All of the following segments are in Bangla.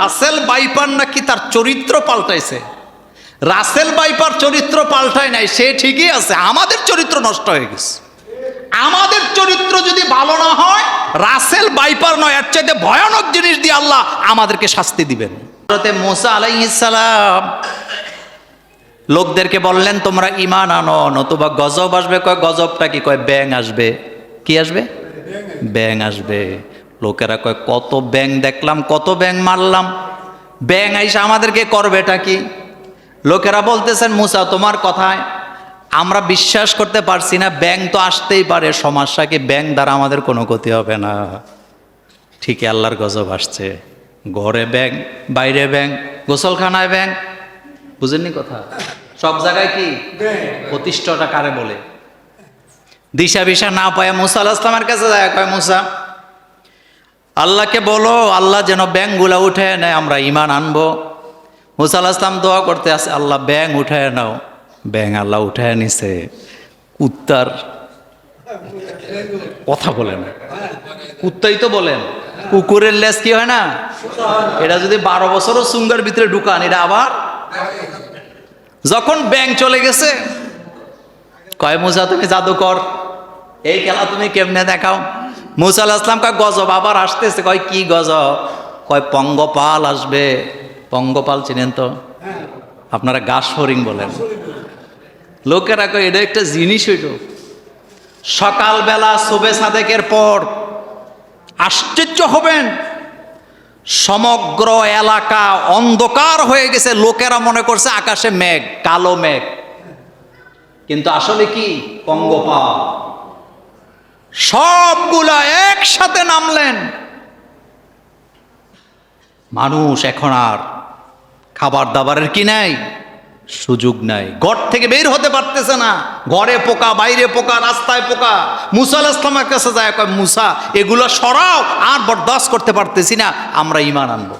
রাসেল বাইপার নাকি তার চরিত্র পাল্টাইছে? রাসেল বাইপার চরিত্র পাল্টায় নাই, সে ঠিকই আছে, আমাদের চরিত্র নষ্ট হয়ে গেছে। আমাদের চরিত্র যদি ভালো না হয়, রাসেল বাইপার নয়, এর চাইতে ভয়ানক জিনিস দিয়ে আল্লাহ আমাদেরকে শাস্তি দিবেন। হযরতে মুসা আলাইহিসসালাম লোকদেরকে বললেন, তোমরা ইমান আনো, নতুবা গজব আসবে। কয়, গজবটা কি? কয় ব্যাং আসবে। কি আসবে? ব্যাং আসবে। লোকেরা কয়, কত ব্যাং দেখলাম, কত ব্যাং মারলাম। ব্যাং আইসা আমাদেরকে করবেটা কি? লোকেরা বলতেছেন, মুসা, তোমার কথায় আমরা বিশ্বাস করতে পারছি না ব্যাং তো আসতেই পারে, সমস্যা কি? ব্যাং দ্বারা আমাদের কোনো ক্ষতি হবে না। ঠিকই আল্লাহর গজব আসছে। ঘরে ব্যাং বাইরে ব্যাং গোসলখানায় ব্যাং বুঝেননি কথা? সব জায়গায় কি? প্রতিষ্ঠাটা কারে বলে? দিশা বিশা না পায় মুসা আল্লাহ ইসলামের কাছে যায়, কয়, মুসা আল্লাহকে বলো, আল্লাহ যেন ব্যাংগুলা উঠে নেয়, আমরা ইমান আনব। মুসা আল্লাহ ইসলাম দোয়া করতে আসে, আল্লাহ ব্যাং উঠায় নাও। ব্যাং আল্লাহ উঠায় নিছে। কুত্তার কথা বলেন। কুত্তাই তো বলেন। কুকুরের লেজ কি হয় না? এটা যদি বারো বছরও সুঙ্গার ভিতরে ঢুকান, এটা আবার? যখন ব্যাং চলে গেছে, কয় মুসা, তুমি জাদুকর, এই খেলা তুমি কেমনে দেখাও? মুসা আল্লাহ ইসলাম কয়, গজব আবার আসতেছে। কয়, কি গজব? কয়, পঙ্গপাল আসবে। পঙ্গপাল চিনেন তো? আপনারা গাছ হরিং বলেন। লোকেরা কয়, এটা একটা জিনিস হইল। সকালবেলা শোবে সাদেকের পর আশ্চর্য হবেন, সমগ্র এলাকা অন্ধকার হয়ে গেছে। লোকেরা মনে করছে আকাশে মেঘ, কালো মেঘ। কিন্তু আসলে কি? পঙ্গপাল। সবগুলা একসাথে নামলেন। মানুষ এখন আর খাবার দাবারের কি নাই? সুযোগ নাই। ঘর থেকে বের হতে পারতেছে না। ঘরে পোকা, বাইরে পোকা, রাস্তায় পোকা। মুসা আলাহ ইসলামের কাছে যায়, কয়, মুসা, এগুলো সরাও, আর বরদাস্ত করতে পারতেছি না, আমরা ইমান আনব।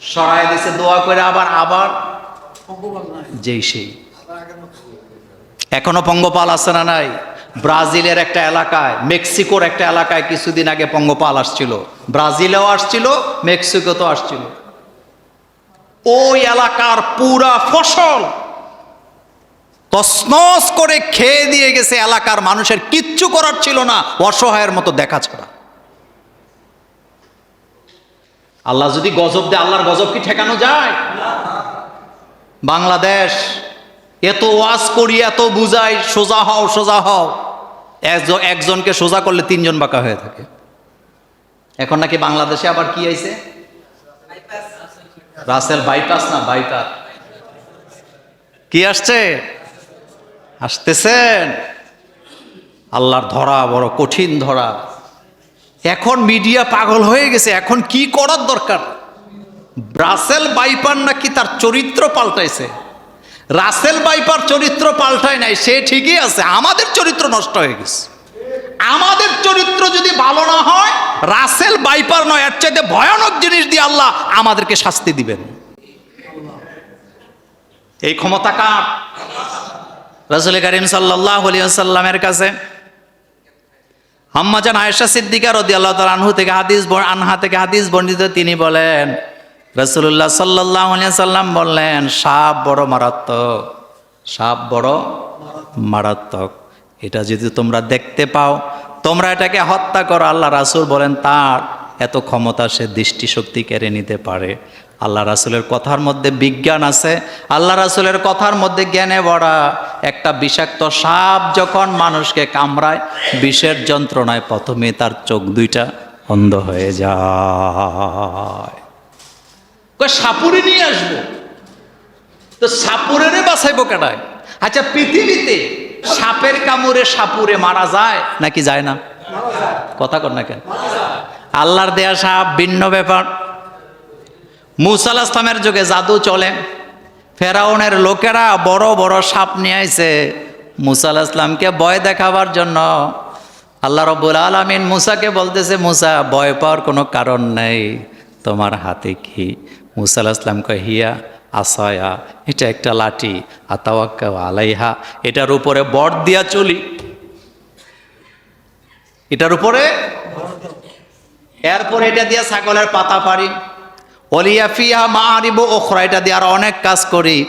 সরাই দিছে, দোয়া করে আবার আবার যেই সেই। এখনও পঙ্গপাল আছে না নাই? ব্রাজিলের একটা এলাকায়, মেক্সিকোর একটা এলাকায় কিছুদিন আগে পঙ্গপাল আসছিল। ব্রাজিলেও আসছিল, মেক্সিকোতেও আসছিল। ওই এলাকার পুরা ফসল তসনস করে খেয়ে দিয়ে গেছে এলাকার মানুষের, কিচ্ছু করার ছিল না, অসহায়ের মতো দেখা ছাড়া। আল্লাহ যদি গজব দেয়, আল্লাহর গজব কি ঠেকানো যায়? বাংলাদেশ এত ওয়াজ করি, এত বুঝাই, সোজা হও সোজা হও। একজন, একজনকে সোজা করলে তিনজন বাঁকা হয়ে থাকে। এখন নাকি বাংলাদেশে আবার কি আইছে? রাসেল বাইপাস না বাইপাস কি আসছে? আসতেছেন? আল্লাহর ধরা বড় কঠিন ধরা। এখন মিডিয়া পাগল হয়ে গেছে, এখন কি করার দরকার? ব্রাসেল বাইপার নাকি তার চরিত্র পাল্টাইছে? রাসেল বাইপার চরিত্র পাল্টায় নাই, সে ঠিকই আছে, আমাদের চরিত্র নষ্ট হয়ে গেছে। আমাদের চরিত্র যদি ভালো না হয়, রাসেল বাইপার নয়, এর চাইতে ভয়ানক জিনিস দিয়ে আল্লাহ আমাদেরকে শাস্তি দিবেন। এই ক্ষমতা কার? রাসুল করিম সাল্লাহ সাল্লামের কাছে। আম্মাজান আয়েশা সিদ্দিকা রদি আল্লাহ তাল আনহু থেকে হাদিস আনহা থেকে হাদিস বর্ণিত, তিনি বলেন রসুল্লাহ সাল্লাহ সাল্লাম বললেন, সাপ বড় মারাত্মক। সাপ বড় মারাত্মক। এটা যদি তোমরা দেখতে পাও, তোমরা এটাকে হত্যা করো। আল্লাহ রাসুল বলেন, তার এত ক্ষমতা সে দৃষ্টিশক্তি কেড়ে নিতে পারে। আল্লাহ রাসুলের কথার মধ্যে বিজ্ঞান আছে। আল্লাহ রাসুলের কথার মধ্যে জ্ঞানে ভরা একটা বিষাক্ত সাপ যখন মানুষকে কামড়ায়, বিষের যন্ত্রণায় প্রথমে তার চোখ দুইটা অন্ধ হয়ে যায়। সাপুরে নিয়ে আসব। তো সাপুরেরে বাঁচাইবো কেনায় আচ্ছা পৃথিবীতে সাপের কামড়ে সাপুরে মারা যায় নাকি যায় না? কথা কর না কেন? আল্লাহর দেয়া সাপ, ভিন্ন ব্যাপার। মুসাল ইসলামের যুগে জাদু চলে। ফেরাউনের লোকেরা বড় বড় সাপ নিয়ে আইছে মুসাল ইসলামকে ভয় দেখাবার জন্য। আল্লাহ রব্বুল আলমিন মুসাকে বলতেছে, মুসা, ভয় পাওয়ার কোনো কারণ নেই। তোমার হাতে কি মুসাল ইসলাম হিয়া আসায়া। এটা একটা লাঠি। আতাওয়াক্কা আলাইহা। এটার উপরে বট দিয়া চলি। এটার উপরে? এরপরে এটা দিয়া ছাগলের পাতা পারি। অলিয়াফিয়া মা আরিব ওখরা এটা দিয়ে আর অনেক কাজ করি।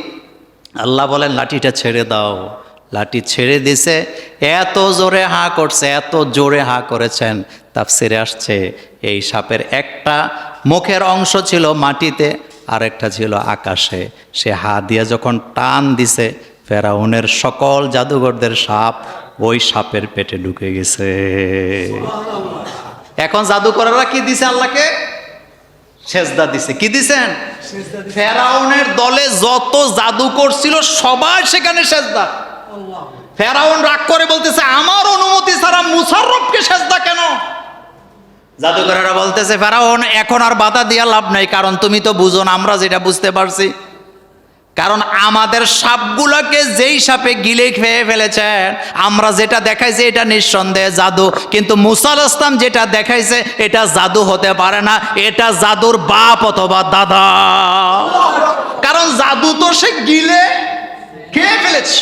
আল্লাহ বলেন, লাঠিটা ছেড়ে দাও। লাঠি ছেড়ে দিছে। এত জোরে হাঁ করছে, এত জোরে হাঁ করেছেন। তাফসিরে আসছে, এই সাপের একটা মুখের অংশ ছিল মাটিতে আর একটা ছিল আকাশে। সে হা দিয়ে যখন টান দিছে ফেরাউনের সকল জাদুঘরদের সাপ ওই সাপের পেটে ঢুকে গেছে। এখন জাদুকরেরা কি দিছে আল্লাহকে? সেজদা দিছে। কি দিছেন? ফেরাউনের দলে যত জাদু করছিল সবাই সেখানে সেজদা। ফেরাউন রাগ করে বলতেছে আমার অনুমতি ছাড়া মুসাররফকে সেজদা কেন? জাদুকরেরা বলতেছে, ফেরাউন, এখন আর বাধা দিয়া লাভ নাই, কারণ তুমি তো বুঝো না, আমরা যেটা বুঝতে পারছি। কারণ আমাদের সাপগুলোকে যেই সাপে গিলে খেয়ে ফেলেছেন আমরা যেটা দেখাইছি এটা নিঃসন্দেহে জাদু। কিন্তু মুসাল ইসলাম যেটা দেখাইছে, এটা জাদু হতে পারে না, এটা জাদুর বাপ অথবা দাদা। কারণ জাদু তো সে গিলে খেয়ে ফেলেছে।